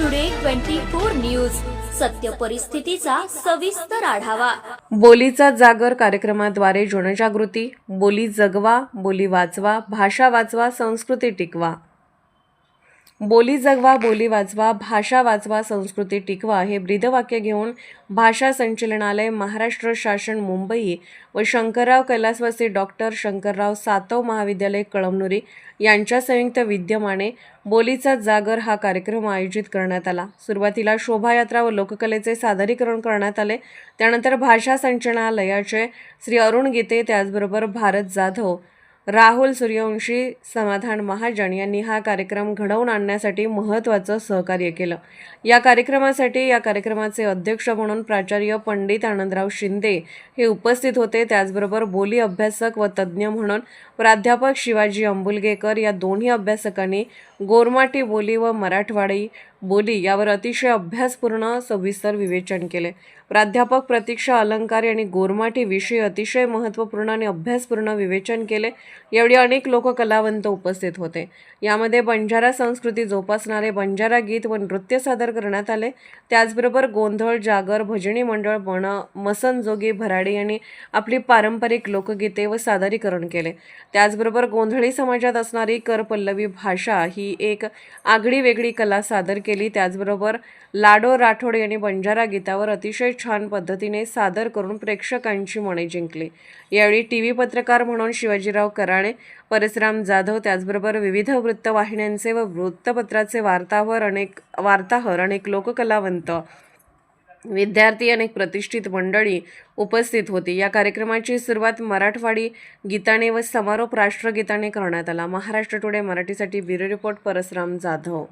Today twenty four news सत्य परिस्थितीचा सविस्तर आढावा. बोलीचा जागर कार्यक्रमाद्वारे जनजागृती बोली जगवा बोली वाचवा भाषा वाचवा संस्कृती टिकवा. बोली जगवा बोली वाचवा भाषा वाचवा संस्कृती टिकवा हे ब्रीदवाक्य घेऊन भाषा संचलनालय महाराष्ट्र शासन मुंबई व शंकरराव कैलासवासी डॉक्टर शंकरराव सातव महाविद्यालय कळमनुरी यांच्या संयुक्त विद्यमाने बोलीचा जागर हा कार्यक्रम आयोजित करण्यात आला. सुरुवातीला शोभायात्रा व लोककलेचे सादरीकरण करण्यात आले. त्यानंतर भाषा संचलनालयाचे श्री अरुण गीते त्याचबरोबर भारत जाधव राहुल सूर्यवंशी समाधान महाजन यांनी हा कार्यक्रम घडवून आणण्यासाठी महत्त्वाचं सहकार्य केलं. या कार्यक्रमासाठी या कार्यक्रमाचे अध्यक्ष म्हणून प्राचार्य पंडित आनंदराव शिंदे हे उपस्थित होते. त्याचबरोबर बोली अभ्यासक व तज्ज्ञ म्हणून प्राध्यापक शिवाजी अंबुलगेकर या दोन्ही अभ्यासकांनी गोरमाटी बोली व मराठवाडी बोली यावर अतिशय अभ्यासपूर्ण सविस्तर विवेचन केले. प्राध्यापक प्रतीक्षा अलंकार यांनी गोरमाटी विषयी अतिशय महत्त्वपूर्ण आणि अभ्यासपूर्ण विवेचन केले. यावेळी अनेक लोककलावंत उपस्थित होते. यामध्ये बंजारा संस्कृती जोपासणारे बंजारा गीत व नृत्य सादर करण्यात आले. त्याचबरोबर गोंधळ जागर भजनी मंडळ बण मसनजोगी भराडी यांनी आपली पारंपरिक लोकगीते व सादरीकरण केले. त्याचबरोबर गोंधळी समाजात असणारी करपल्लवी भाषा ही एक आगळी वेगळी कला सादर केली. त्याचबरोबर लाडो राठोड यांनी बंजारा गीतावर अतिशय छान पद्धतीने सादर करून प्रेक्षकांची मने जिंकली. यावेळी टी व्ही पत्रकार म्हणून शिवाजीराव कराणे. परशुराम जाधव त्याचबरोबर विविध वृत्तवाहिन्यांचे व वृत्तपत्राचे वार्ताहर अनेक वार्ताहर अनेक लोककलावंत विद्यार्थी अनेक प्रतिष्ठित मंडळी उपस्थित होती. या कार्यक्रमाची सुरुवात मराठवाडी गीताने व समारोप राष्ट्रगीताने करण्यात आला. महाराष्ट्र टुडे मराठीसाठी ब्युरो रिपोर्ट परसराम जाधव.